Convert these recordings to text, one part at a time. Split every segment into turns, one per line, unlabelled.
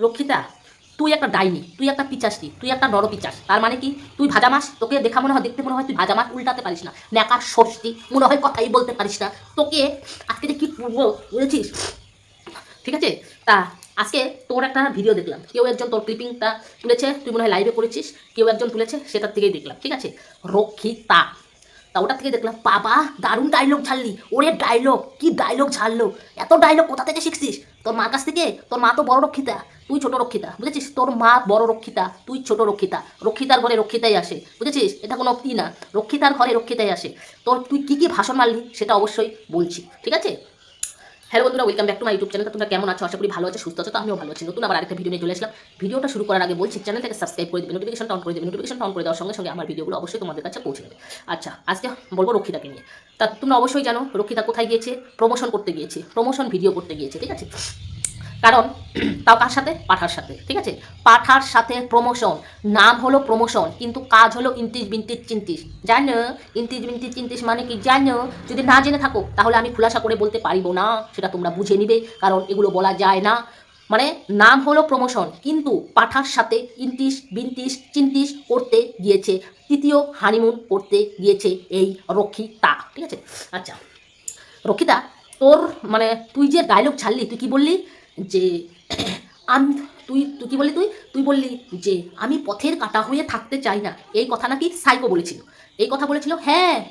রক্ষিতা, তুই একটা ডাইনি, তুই একটা পিচাসটি তুই একটা নর পিচাস। তার মানে কি? তুই ভাজা মাছ? তোকে দেখা মনে হয়, দেখতে মনে হয় তুই ভাজা মাছ উল্টাতে পারিস না। ন্যাকার ষষ্ঠী মনে হয় কথাই বলতে পারিস না। তোকে আজকে যে কি বুঝেছিস ঠিক আছে? তা আজকে তোর একটা ভিডিও দেখলাম। কেউ একজন তোর ক্লিপিংটা তুলেছে, তুই মনে হয় লাইভে করেছিস, কেউ একজন তুলেছে, সেটার থেকেই দেখলাম। ঠিক আছে? রক্ষিতা, তা ওটার থেকে দেখলাম, বাবা, দারুণ ডায়লগ ছাড়লি ওরে ডায়লগ কি ডায়লগ ছাড়লো এত ডায়লগ কোথা থেকে শিখছিস? তোর মার কাছ থেকে? তোর মা তো বড় রক্ষিতা। তুই ছোট রক্ষিতা, বুঝেছিস? তোর মা বড় রক্ষিতা, তুই ছোট রক্ষিতা। রক্ষিতার ঘরে রক্ষিতাই আসে, বুঝেছিস? এটা কোনো কি না। রক্ষিতার ঘরে রক্ষিতাই আসে। তোর তুই কী কী ভাষণ মারলি সেটা অবশ্যই বলছি, ঠিক আছে? হ্যালো বন্ধুরা welcome back to my YouTube channel তোমরা কেমন আছো? আশা করি ভালো আছে, সুস্থ আছো, তো আমিও ভালো আছি। নতুন আবার আরেকটা ভিডিও নিয়ে চলে আসলাম। ভিডিওটা শুরু করার আগে বলছি চ্যানেল থেকে সাবস্ক্রাইব করে দেবে নোটিফিকেশন অন করে দেবে। নোটিফিকেশন অন করে দেওয়ার সঙ্গে সঙ্গে আমার ভিডিওগুলো অবশ্যই তোমাদের কাছে পৌঁছে দেবে। আচ্ছা আজকে বলব রক্ষিতাকে নিয়ে। তা তোমরা অবশ্যই জানো, রক্ষিতা কোথায় গিয়েছে? প্রমোশন করতে গিয়েছে প্রমোশন ভিডিও করতে গিয়েছে, ঠিক আছে? কারণ তাও কার সাথে? পাঠার সাথে, ঠিক আছে? পাঠার সাথে প্রমোশন নাম হলো প্রমোশন কিন্তু কাজ হলো ইন্টিস বিন্টিস চিন্তিস জানো? ইন্টিস বিন্টিস চিন্তিস মানে কি? জানো? যদি না জেনে থাকো, তাহলে আমি খুলাসা করে বলতে পারিব না, সেটা তোমরা বুঝে নিবে, কারণ এগুলো বলা যায় না। মানে নাম হলো প্রমোশন কিন্তু পাঠার সাথে ইন্টিস বিন্টিস চিন্তিস করতে গিয়েছে, তৃতীয় হানিমুন করতে গিয়েছে এই রক্ষিতা, ঠিক আছে? আচ্ছা রক্ষিতা, তোর মানে তুই যে ডায়লগ ছাড়লি, তুই কি বললি? যে, আমি, তুই তুই কি বললি তুই? তুই বললি যে, আমি পথের কাটা হয়ে থাকতে চাই না। এই কথা নাকি সাইকো বলেছিল। এই কথা বলেছিল হ্যাঁ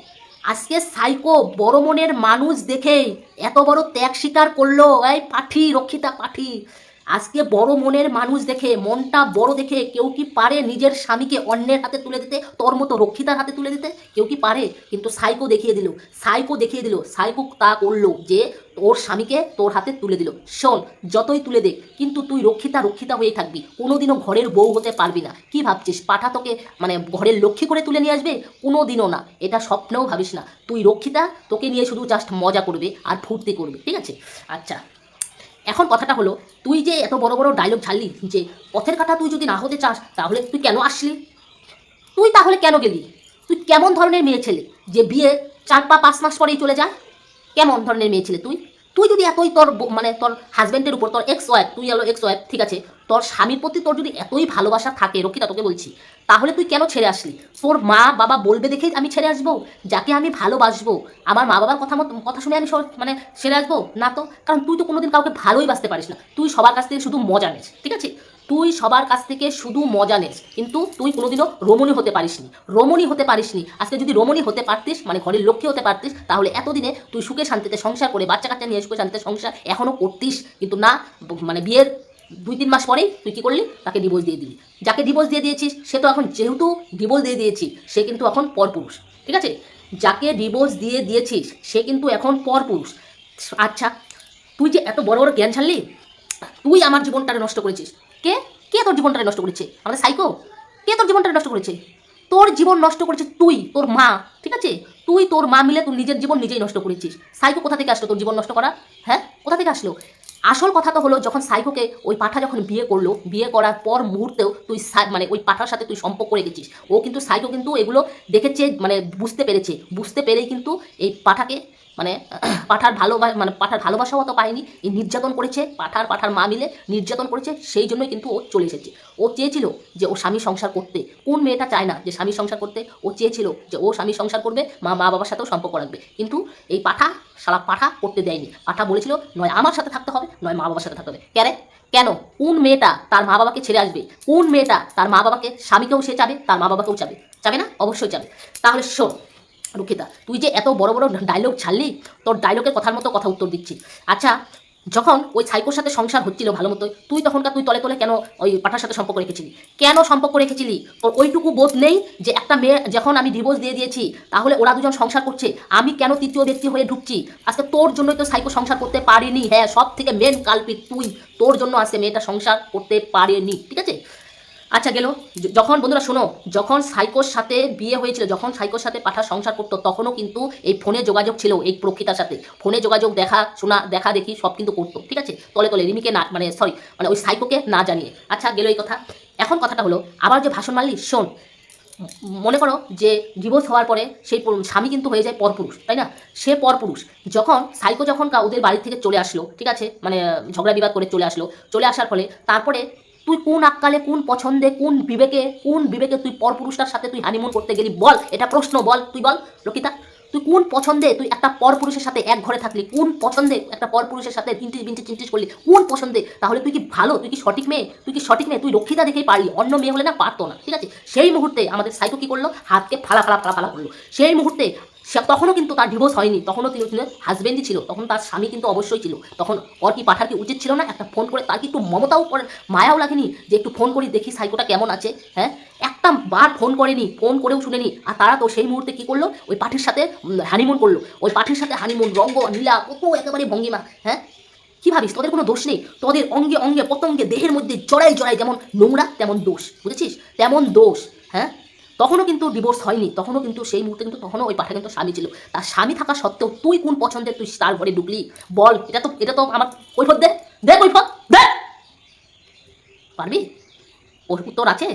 আজকে সাইকো বড় মনের মানুষ দেখে এত বড় ত্যাগ স্বীকার করল। এই পাঠি, রক্ষিতা পাঠি। আজকে বড় মনের মানুষ দেখে, মনটা বড় দেখে কেউ কি পারে নিজের স্বামীকে অন্যের হাতে তুলে দিতে, তোর মতো রক্ষিতার হাতে তুলে দিতে? কেউ কি পারে? কিন্তু সাইকো দেখিয়ে দিল, সাইকো দেখিয়ে দিল, সাইকো তা করল যে তোর স্বামীকে তোর হাতে তুলে দিল। শোন, যতই তুলে দে কিন্তু তুই রক্ষিতা রক্ষিতা হয়েই থাকবি। কোনোদিনও ঘরের বউ হতে পারবি না। কি ভাবছিস? পাঠা তোকে মানে ঘরের লক্ষ্মী করে তুলে নিয়ে আসবে? কোনোদিনও না। এটা স্বপ্নেও ভাবিস না। তুই রক্ষিতা, তোকে নিয়ে শুধু জাস্ট মজা করবে আর ফুর্তি করবে, ঠিক আছে? আচ্ছা। এখন কথাটা হলো, তুই যে এত বড় বড় ডায়লগ ছাড়লি, যে পথের কাটা তুই যদি না হতে চাস, তাহলে তুই কেন আসলি? তুই তাহলে কেন গেলি? তুই কেমন ধরনের মেয়ে ছেলে যে বিয়ে চার পা পাঁচ মাস পরেই চলে যায়? কেমন ধরনের মেয়ে ছেলে তুই? তুই যদি এতই তোর মানে তোর হাজব্যান্ডের উপর, তোর এক্স ওয়াইফ তুই এলো এক্স ওয়াইফ ঠিক আছে? তোর স্বামীর প্রতি তোর যদি এতই ভালোবাসা থাকে, রক্ষিতা, তোকে বলছি, তাহলে তুই কেন ছেড়ে আসলি? তোর মা বাবা বলবে দেখে আমি ছেড়ে আসব, যাকে আমি ভালোবাসবো। আমার মা বাবার কথা মতো, কথা শুনে আমি মানে ছেড়ে আসব? না তো? কারণ তুই তো কোনোদিন কাউকে ভালোই বাসতে পারিস না। তুই সবার কাছ থেকে শুধু মজা নিস, ঠিক আছে? তুই সবার কাছ থেকে শুধু মজা নিস, কিন্তু তুই কোনোদিনও রমণী হতে পারিসনি। রমণী হতে পারিসনি। আজকে যদি রমণী হতে পারতিস মানে ঘরের লক্ষ্মী হতে পারতিস, তাহলে এতদিনে তুই সুখে শান্তিতে সংসার করে বাচ্চা কাচ্চা নিয়ে সুখে শান্তিতে সংসার এখনও করতিস। কিন্তু না মানে বিয়ের দুই তিন মাস পরেই তুই কী করলি? তাকে ডিভোর্স দিয়ে দিলি। যাকে ডিভোর্স দিয়ে দিয়েছিস, সে তো এখন যেহেতু ডিভোর্স দিয়ে দিয়েছি, সে কিন্তু এখন পরপুরুষ। ঠিক আছে? যাকে ডিভোর্স দিয়ে দিয়েছিস, সে কিন্তু এখন পরপুরুষ। আচ্ছা তুই যে এত বড় বড় জ্ঞান ছাড়লি, তুই আমার জীবনটারে নষ্ট করেছিস। কে? কে তোর জীবনটারে নষ্ট করেছে? আমাদের সাইকো? কে তোর জীবনটারে নষ্ট করেছে? তোর জীবন নষ্ট করেছে তুই, তোর মা, ঠিক আছে? তুই, তোর মা মিলে তুই নিজের জীবন নিজেই নষ্ট করেছিস। সাইকো কোথা থেকে আসলো তোর জীবন নষ্ট করা? হ্যাঁ? কোথা থেকে আসলো? আসল কথা তো হলো যখন সাইকোকে ওই পাঠা যখন বিয়ে করল, বিয়ে করার পর মুহূর্তেও তুই মানে ওই পাঠার সাথে তুই সম্পর্ক রেখেছিস। ও কিন্তু সাইকো কিন্তু এগুলো দেখেছে মানে বুঝতে পেরেছে। বুঝতে পেরেই কিন্তু এই পাঠাকে মানে পাঠার ভালো মানে পাঠার ভালোবাসাও অত পায়নি। এই নির্যাতন করেছে, পাঠার পাঠার মা মিলে নির্যাতন করেছে, সেই জন্যই কিন্তু ও চলে এসেছে। ও চেয়েছিল যে ও স্বামী সংসার করতে। কোন মেয়েটা চায় না যে স্বামী সংসার করতে? ও চেয়েছিল যে ও স্বামী সংসার করবে, মা মা বাবার সাথেও সম্পর্ক রাখবে। কিন্তু এই পাঠা, সারা পাঠা করতে দেয়নি। পাঠা বলেছিল, নয়, আমার সাথে থাকতে হবে, নয়, মা বাবার সাথে থাকতে হবে। কেন? কেন? কোন মেয়েটা তার মা বাবাকে ছেড়ে আসবে? কোন মেয়েটা তার মা বাবাকে স্বামীকেও সে চাবে, তার মা বাবাকেও চাবে? চাবে না? অবশ্যই চাবে। তাহলে শোন রুখিতা তুই যে এত বড় বড় ডায়লগ ছাড়লি, তোর ডায়লগের কথার মতো কথা উত্তর দিচ্ছি। আচ্ছা যখন ওই সাইকোর সাথে সংসার হচ্ছিল ভালো মতো তুই তখনকার তুই তলে তলে কেন ওই পাঠার সাথে সম্পর্ক রেখেছিলি? কেন সম্পর্ক রেখেছিলি? তোর ওইটুকু বোধ নেই যে একটা মেয়ে, যখন আমি ডিভোর্স দিয়ে দিয়েছি, তাহলে ওরা দুজন সংসার করছে, আমি কেন তৃতীয় ব্যক্তি হয়ে ঢুকছি? আজকে তোর জন্যই তো সাইকো সংসার করতে পারিনি। হ্যাঁ সব থেকে মেন কালপিট তুই। তোর জন্য আজকে মেয়েটা সংসার করতে পারেনি, ঠিক আছে? আচ্ছা গেল। যখন, বন্ধুরা, শোনো, যখন সাইকোর সাথে বিয়ে হয়েছিল, যখন সাইকোর সাথে পাঠা সংসার করতো, তখনও কিন্তু এই ফোনে যোগাযোগ ছিল, এই প্রকৃতার সাথে। ফোনে যোগাযোগ দেখা, শোনা, দেখা, দেখি, সব কিন্তু করতো, ঠিক আছে? তলে তলে, রিমিকে না মানে সরি মানে ওই সাইকোকে না জানিয়ে। আচ্ছা গেল এই কথা। এখন কথাটা হলো, আবার যে ভাষণ মারলি, শোন, মনে করো যে ডিভোর্স হওয়ার পরে সেই স্বামী কিন্তু হয়ে যায় পরপুরুষ, তাই না? সে পরপুরুষ। যখন সাইকো যখন ওদের বাড়ি থেকে চলে আসলো, ঠিক আছে? মানে ঝগড়া বিবাদ করে চলে আসলো, চলে আসার ফলে তারপরে তুই কোন আক্কালে কোন পছন্দে, কোন বিবেকে কোন বিবেকে তুই পরপুরুষটার সাথে তুই হানিমুন করতে গেলি বল, এটা প্রশ্ন বল, তুই বল লকিতা তুই কোন পছন্দে তুই একটা পরপুরুষের সাথে এক ঘরে থাকলি? কোন পছন্দে একটা পরপুরুষের সাথে তিনটিস বিনটিস চিন্তিস করলি? কোন পছন্দে? তাহলে তুই কি ভালো? তুই কি সঠিক মেয়ে? তুই কি সঠিক মেয়ে? তুই রক্ষিতা দেখেই পারলি? অন্য মেয়ে হলে না পারতো না, ঠিক আছে? সেই মুহূর্তে আমাদের সাইকো কি করল? হাতকে ফালা ফালা ফালা ফালা করল। সেই মুহূর্তে সে তখনও কিন্তু তার ডিভোর্স হয়নি। তখনও তিনি তিনি হাজবেন্ডই ছিল। তখন তার স্বামী কিন্তু অবশ্যই ছিল। তখন ওর কি পাঠার কি উচিত ছিল না? একটা ফোন করে তার কি একটু মমতাও করে মায়াও লাগেনি যে একটু ফোন করি, দেখি সাইকোটা কেমন আছে হ্যাঁ? একটা বার ফোন করেনি ফোন করেও শুনেনি। আর তারা তো সেই মুহূর্তে কি করল? ওই পাঠির সাথে হানিমুন করল। ওই পাঠির সাথে হানিমুন রঙ্গ, নীলা, কত একেবারে ভঙ্গিমা হ্যাঁ? কি ভাবিস? তোদের কোনো দোষ নেই। তোদের অঙ্গে অঙ্গে, পতঙ্গে দেহের মধ্যে জড়াই জড়াই যেমন নোংরা, তেমন দোষ, বুঝেছিস? তেমন দোষ হ্যাঁ? তখনও কিন্তু ডিভোর্স হয়নি, তখনও কিন্তু সেই মুহূর্তে কিন্তু তখনও ওই পাঠা কিন্তু স্বামী ছিল। তার স্বামী থাকা সত্ত্বেও তুই কোন পছন্দের তুই তার ঘরে ঢুকলি? বল, এটা তো এটা তো আমার কৈফত দে দে কৈফত, দে! পারবি? ওর উত্তর আছে?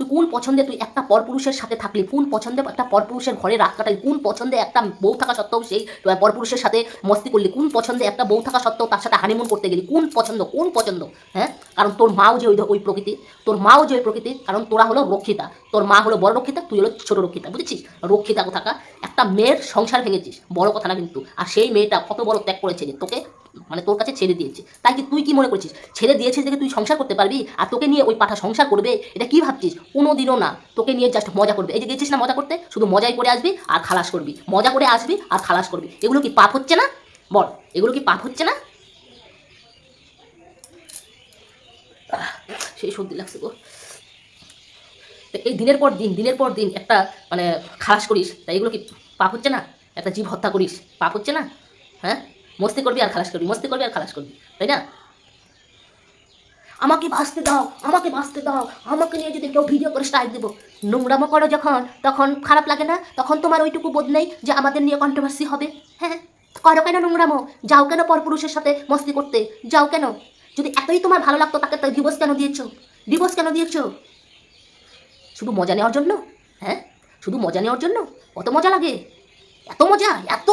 তুই কোন পছন্দে তুই একটা পরপুরুষের সাথে থাকলি? কোন পছন্দে একটা পরপুরুষের ঘরে রাত কাটালি? কোন পছন্দে একটা বউ থাকা সত্ত্বেও সেই পরপুরুষের সাথে মস্তি করলি? কোন পছন্দে একটা বউ থাকা সত্ত্বেও তার সাথে হানিমুন করতে গেলি? কোন পছন্দ কোন পছন্দ? হ্যাঁ? কারণ তোর মাও যে ওই ওই প্রকৃতি, তোর মাও যে ওই প্রকৃতি, কারণ তোরা হলো রক্ষিতা। তোর মা হলো বড় রক্ষিতা, তুই হলো ছোট রক্ষিতা, বুঝেছিস? রক্ষিতা কোথাকা একটা মেয়ের সংসার ভেঙেছিস, বড় কথা না কিন্তু। আর সেই মেয়েটা কত বড় ত্যাগ করেছে যে তোকে মানে তোর কাছে ছেড়ে দিয়েছে। তাই কি তুই কি মনে করছিস? ছেড়ে দিয়েছিস দেখে তুই সংসার করতে পারবি? আর তোকে নিয়ে ওই পাঠা সংসার করবে? এটা কি ভাবছিস? কোনো দিনও না। তোকে নিয়ে জাস্ট মজা করবে। এই যে গেছিস না মজা করতে? শুধু মজাই করে আসবি আর খালাস করবি। মজা করে আসবি আর খালাস করবি। এগুলো কি পাপ হচ্ছে না? বল, এগুলো কি পাপ হচ্ছে না? সেই সর্দি লাগছে গো। তো এই দিনের পর দিন, দিনের পর দিন একটা মানে খালাস করিস। তাই এগুলো কি পাপ হচ্ছে না? একটা জীব হত্যা করিস। পাপ হচ্ছে না? হ্যাঁ? মস্তি করবি আর খালাস করবি, মস্তি করবি আর খালাস করবি, তাই না? আমাকে বাঁচতে দাও, আমাকে বাঁচতে দাও, আমাকে নিয়ে যদি কেউ ভিডিও করে স্ট্রাইক দেবো। নোংরামো করো যখন, তখন খারাপ লাগে না? তখন তোমার ওইটুকু বোধ নেই যে আমাদের নিয়ে কন্ট্রোভার্সি হবে। হ্যাঁ? করো কেন নোংরামো? যাও কেন পরপুরুষের সাথে মস্তি করতে? যাও কেন? যদি এতই তোমার ভালো লাগতো তাকে ডিভোর্স কেন দিয়েছ? ডিভোর্স কেন দিয়েছ? শুধু মজা নেওয়ার জন্য? হ্যাঁ? শুধু মজা নেওয়ার জন্য? কত মজা লাগে? এত মজা, এত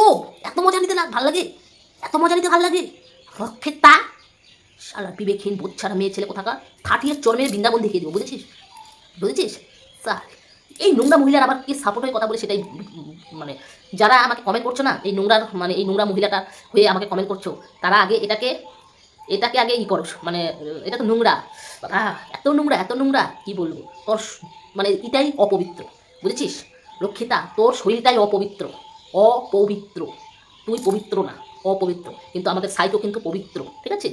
এত মজা নিতে ভালো লাগে? এত মজা নিতে ভালো লাগে? রক্ষেতা শালা বিবেকহীন বোধ ছাড়া মেয়ে ছেলে কোথাকা থাটিয়ে চোর মেরে বৃন্দাবন দেখিয়ে দেবো, বুঝেছিস? বুঝেছিস? স্যার, এই নোংরা মহিলার আবার কি সাপোর্ট হয়ে কথা বলে সেটাই মানে যারা আমাকে কমেন্ট করছ না, এই নোংরার মানে এই নোংরা মহিলাটা হয়ে আমাকে কমেন্ট করছ, তারা আগে এটাকে এটাকে আগে ই করো মানে এটা তো নোংরা এত নোংরা এত নোংরা, কি বলব? তোর মানে এটাই অপবিত্র, বুঝেছিস? রক্ষিতা, তোর শরীরটাই অপবিত্র অপবিত্র। তুই পবিত্র না, অপবিত্র। কিন্তু আমাদের সাইকো কিন্তু পবিত্র, ঠিক আছে?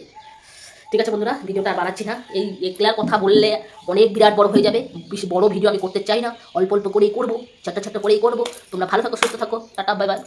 ঠিক আছে বন্ধুরা, ভিডিওটা আর বাড়াচ্ছি না। এই একলার কথা বললে অনেক বিরাট বড় হয়ে যাবে। বেশি বড় ভিডিও আমি করতে চাই না। অল্প অল্প করেই করব, ছোট্ট ছোট্ট করেই করব। তোমরা ভালো থাকো, সুস্থ থাকো। Tata, bye bye.